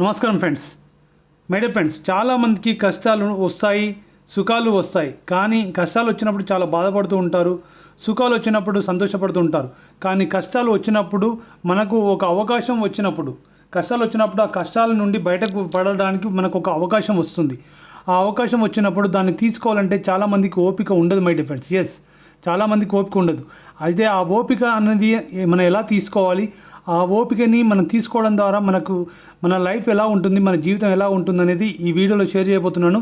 నమస్కారం friends. My friends చాలామందికి కష్టాలు వస్తాయి సుఖాలు వస్తాయి. కానీ కష్టాలు వచ్చినప్పుడు చాలా బాధపడుతూ ఉంటారు సుఖాలు వచ్చినప్పుడు సంతోషపడుతూ ఉంటారు. కానీ కష్టాలు వచ్చినప్పుడు మనకు ఒక అవకాశం వచ్చినప్పుడు కష్టాలు వచ్చినప్పుడు ఆ కష్టాల నుండి బయటకు పడడానికి మనకు ఒక అవకాశం వస్తుంది. ఆ ఆ అవకాశం వచ్చినప్పుడు దాన్ని తీసుకోవాలంటే చాలామందికి ఓపిక ఉండదు మై డిఫెండ్స్ ఎస్ చాలామందికి ఓపిక ఉండదు. అయితే ఆ ఓపిక అనేది మనం ఎలా తీసుకోవాలి? ఆ ఓపికని మనం తీసుకోవడం ద్వారా మనకు మన లైఫ్ ఎలా ఉంటుంది? మన జీవితం ఎలా ఉంటుంది అనేది ఈ వీడియోలో షేర్ చేయబోతున్నాను.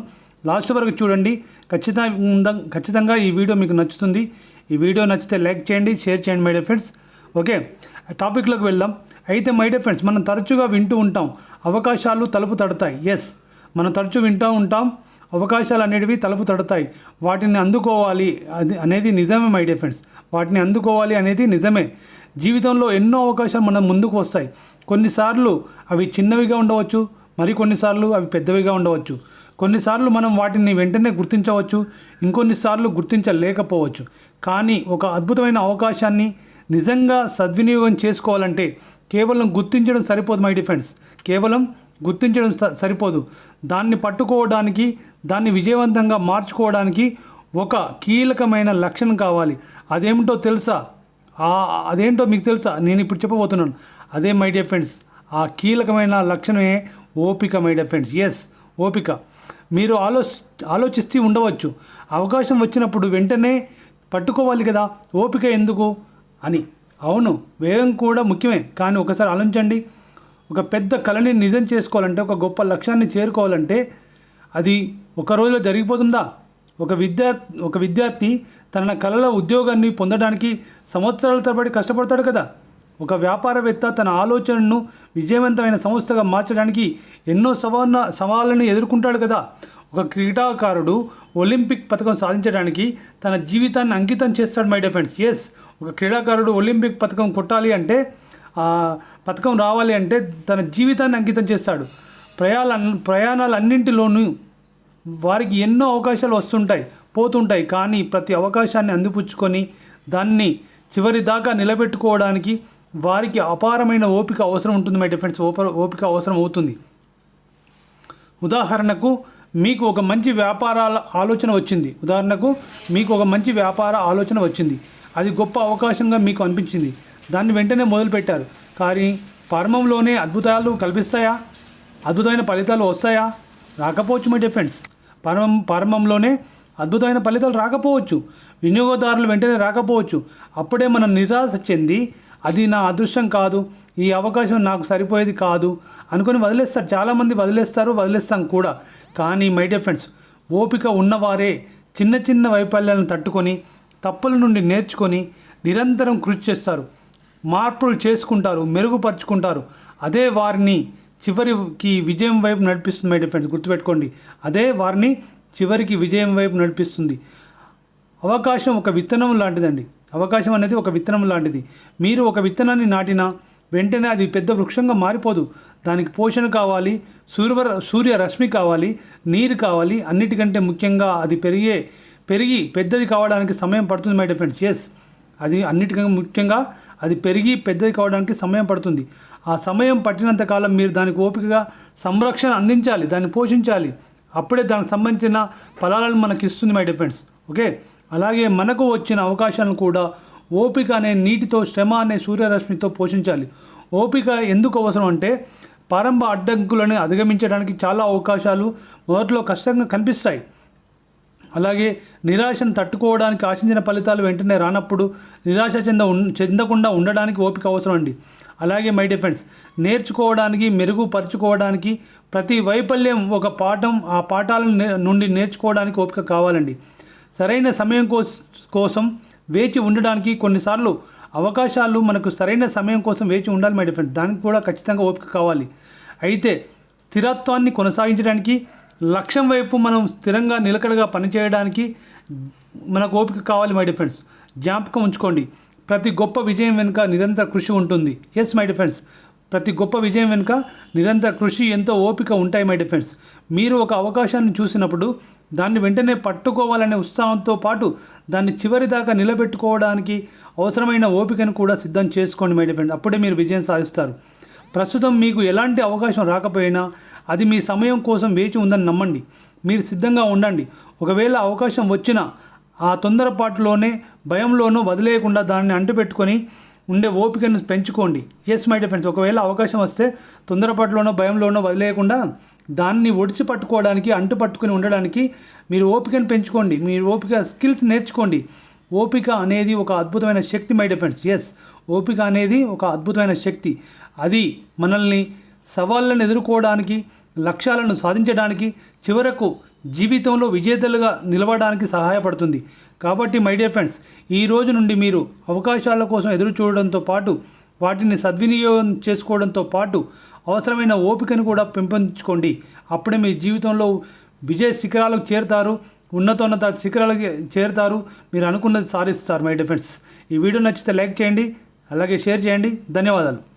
లాస్ట్ వరకు చూడండి. ఖచ్చితంగా ఖచ్చితంగా ఈ వీడియో మీకు నచ్చుతుంది. ఈ వీడియో నచ్చితే లైక్ చేయండి షేర్ చేయండి మై డియర్ ఫ్రెండ్స్ ఓకే టాపిక్లోకి వెళ్దాం. అయితే మై డియర్ ఫ్రెండ్స్ మనం తరచుగా వింటూ ఉంటాం. అవకాశాలు తలుపు తడతాయి. ఎస్ మనం తరచూ వింటూ ఉంటాం అవకాశాలు అనేటివి తలుపు తడతాయి. వాటిని అందుకోవాలి అది అనేది నిజమే మై డియర్ ఫ్రెండ్స్ వాటిని అందుకోవాలి అనేది నిజమే. జీవితంలో ఎన్నో అవకాశాలు మన ముందుకు వస్తాయి. కొన్నిసార్లు అవి చిన్నవిగా ఉండవచ్చు మరి కొన్నిసార్లు అవి పెద్దవిగా ఉండవచ్చు. కొన్నిసార్లు మనం వాటిని వెంటనే గుర్తించవచ్చు ఇంకొన్నిసార్లు గుర్తించలేకపోవచ్చు. కానీ ఒక అద్భుతమైన అవకాశాన్ని నిజంగా సద్వినియోగం చేసుకోవాలంటే కేవలం గుర్తించడం సరిపోదు మై డిఫెండ్స్ కేవలం గుర్తించడం స- సరిపోదు. దాన్ని పట్టుకోవడానికి దాన్ని విజయవంతంగా మార్చుకోవడానికి ఒక కీలకమైన లక్షణం కావాలి. అదేమిటో తెలుసా? అదేంటో మీకు తెలుసా? నేను ఇప్పుడు చెప్పబోతున్నాను. అదే మై డియర్ ఫ్రెండ్స్ ఆ కీలకమైన లక్షణమే ఓపిక మై డియర్ ఫ్రెండ్స్. ఎస్ ఓపిక. మీరు ఆలో ఆలోచిస్తూ ఉండవచ్చు. అవకాశం వచ్చినప్పుడు వెంటనే పట్టుకోవాలి కదా ఓపిక ఎందుకు అని. అవును వేగం కూడా ముఖ్యమే. కానీ ఒకసారి ఆలోచించండి. ఒక పెద్ద కళని నిజం చేసుకోవాలంటే ఒక గొప్ప లక్ష్యాన్ని చేరుకోవాలంటే అది ఒక రోజులో జరిగిపోతుందా? ఒక విద్యార్థి ఒక విద్యార్థి తన కళల ఉద్యోగాన్ని పొందడానికి సంవత్సరాల తరబడి కష్టపడతాడు కదా. ఒక వ్యాపారవేత్త తన ఆలోచనను విజయవంతమైన సంస్థగా మార్చడానికి ఎన్నో సవాళ్ళ సవాళ్ళను ఎదుర్కొంటాడు కదా. ఒక క్రీడాకారుడు ఒలింపిక్ పథకం సాధించడానికి తన జీవితాన్ని అంకితం చేస్తాడు మై డియర్ ఫ్రెండ్స్ ఎస్ ఒక క్రీడాకారుడు ఒలింపిక్ పథకం కొట్టాలి అంటే ఆ పథకం రావాలి అంటే తన జీవితాన్ని అంకితం చేస్తాడు. ప్రయాణ ప్రయాణాలన్నింటిలోనూ వారికి ఎన్నో అవకాశాలు వస్తుంటాయి పోతుంటాయి. కానీ ప్రతి అవకాశాన్ని అందిపుచ్చుకొని దాన్ని చివరి దాకా నిలబెట్టుకోవడానికి వారికి అపారమైన ఓపిక అవసరం ఉంటుంది మై డిఫెన్స్ ఓప ఓపిక అవసరం అవుతుంది. ఉదాహరణకు మీకు ఒక మంచి వ్యాపారాల ఆలోచన వచ్చింది. ఉదాహరణకు మీకు ఒక మంచి వ్యాపార ఆలోచన వచ్చింది. అది గొప్ప అవకాశంగా మీకు అనిపించింది. దాన్ని వెంటనే మొదలుపెట్టారు. కానీ ప్రారంభంలోనే అద్భుతాలు కల్పిస్తాయా? అద్భుతమైన ఫలితాలు వస్తాయా? రాకపోవచ్చు మై డిఫెండ్స్ ప్రారంభం ప్రారంభంలోనే అద్భుతమైన ఫలితాలు రాకపోవచ్చు. వినియోగదారులు వెంటనే రాకపోవచ్చు. అప్పుడే మనం నిరాశ చెంది అది నా అదృష్టం కాదు ఈ అవకాశం నాకు సరిపోయేది కాదు అనుకొని వదిలేస్తారు. చాలామంది వదిలేస్తారు వదిలేస్తాం కూడా. కానీ మై డియర్ ఫ్రెండ్స్ ఓపిక ఉన్నవారే చిన్న చిన్న వైఫల్యాలను తట్టుకొని తప్పుల నుండి నేర్చుకొని నిరంతరం కృషి చేస్తారు. మార్పులు చేసుకుంటారు మెరుగుపరుచుకుంటారు. అదే వారిని చివరికి విజయం వైపు నడిపిస్తుంది మై ఫ్రెండ్స్ గుర్తుపెట్టుకోండి. అదే వారిని చివరికి విజయం వైపు నడిపిస్తుంది. అవకాశం ఒక విత్తనం లాంటిదండి. అవకాశం అనేది ఒక విత్తనం లాంటిది. మీరు ఒక విత్తనాన్ని నాటినా వెంటనే అది పెద్ద వృక్షంగా మారిపోదు. దానికి పోషణ కావాలి సూర్య సూర్య రశ్మి కావాలి నీరు కావాలి అన్నిటికంటే ముఖ్యంగా అది పెరిగే పెరిగి పెద్దది కావడానికి సమయం పడుతుంది మై డిఫెండ్స్ ఎస్ అది అన్నిటికంటే ముఖ్యంగా అది పెరిగి పెద్దది కావడానికి సమయం పడుతుంది. ఆ సమయం పట్టినంత కాలం మీరు దానికి ఓపికగా సంరక్షణ అందించాలి దాన్ని పోషించాలి. అప్పుడే దానికి సంబంధించిన ఫలాలను మనకి ఇస్తుంది మై డిఫెండ్స్ ఓకే అలాగే మనకు వచ్చిన అవకాశాలను కూడా ఓపిక అనే నీటితో శ్రమ అనే సూర్యరశ్మితో పోషించాలి. ఓపిక ఎందుకు అవసరం అంటే ప్రారంభ అడ్డంకులను అధిగమించడానికి చాలా అవకాశాలు మొదట్లో కష్టంగా కనిపిస్తాయి. అలాగే నిరాశను తట్టుకోవడానికి ఆశించిన ఫలితాలు వెంటనే రానప్పుడు నిరాశ చెంద ఉన్- చెందకుండా ఉండడానికి ఓపిక అవసరం అండి. అలాగే మై డిఫెన్స్ నేర్చుకోవడానికి మెరుగుపరుచుకోవడానికి ప్రతి వైఫల్యం ఒక పాఠం ఆ పాఠాల నుండి నేర్చుకోవడానికి ఓపిక కావాలండి. సరైన సమయం కోస్ కోసం వేచి ఉండడానికి కొన్నిసార్లు అవకాశాలు మనకు సరైన సమయం కోసం వేచి ఉండాలి మై డిఫెన్స్ దానికి కూడా ఖచ్చితంగా ఓపిక కావాలి. అయితే స్థిరత్వాన్ని కొనసాగించడానికి లక్ష్యం వైపు మనం స్థిరంగా నిలకడగా పనిచేయడానికి మనకు ఓపిక కావాలి మై డిఫెండ్స్ జ్ఞాపకం ఉంచుకోండి. ప్రతి గొప్ప విజయం వెనుక నిరంతర కృషి ఉంటుంది. ఎస్ మై డిఫెండ్స్ ప్రతి గొప్ప విజయం వెనుక నిరంతర కృషి ఎంతో ఓపిక ఉంటాయి మై డిఫెండ్స్ మీరు ఒక అవకాశాన్ని చూసినప్పుడు దాన్ని వెంటనే పట్టుకోవాలనే ఉత్సాహంతో పాటు దాన్ని చివరి దాకా నిలబెట్టుకోవడానికి అవసరమైన ఓపికను కూడా సిద్ధం చేసుకోండి మై డిఫెన్స్ అప్పుడే మీరు విజయం సాధిస్తారు. ప్రస్తుతం మీకు ఎలాంటి అవకాశం రాకపోయినా అది మీ సమయం కోసం వేచి ఉందని నమ్మండి. మీరు సిద్ధంగా ఉండండి. ఒకవేళ అవకాశం వచ్చినా ఆ తొందరపాటులోనే భయంలోనూ వదిలేయకుండా దాన్ని అంటుపెట్టుకొని ఉండే ఓపికను పెంచుకోండి. ఎస్ మై ఫ్రెండ్స్ ఒకవేళ అవకాశం వస్తే తొందరపాటులోనో భయంలోనో వదిలేయకుండా దాన్ని ఒడిచి పట్టుకోవడానికి అంటు పట్టుకుని ఉండడానికి మీరు ఓపికను పెంచుకోండి. మీరు ఓపిక స్కిల్స్ నేర్చుకోండి. ఓపిక అనేది ఒక అద్భుతమైన శక్తి మై డిఫెండ్స్ ఎస్ ఓపిక అనేది ఒక అద్భుతమైన శక్తి. అది మనల్ని సవాళ్ళను ఎదుర్కోవడానికి లక్ష్యాలను సాధించడానికి చివరకు జీవితంలో విజేతలుగా నిలవడానికి సహాయపడుతుంది. కాబట్టి మై డియర్ ఫ్రెండ్స్ ఈ రోజు నుండి మీరు అవకాశాల కోసం ఎదురు చూడడంతో పాటు వాటిని సద్వినియోగం చేసుకోవడంతో పాటు అవసరమైన ఓపికను కూడా పెంపొందించుకోండి. అప్పుడే మీ జీవితంలో విజయ శిఖరాలకు చేరుతారు. ఉన్నతోన్నత శిఖరాలకి చేరుతారు. మీరు అనుకున్నది సాధిస్తారు మై డిఫెన్స్ ఈ వీడియో నచ్చితే లైక్ చేయండి అలాగే షేర్ చేయండి. ధన్యవాదాలు.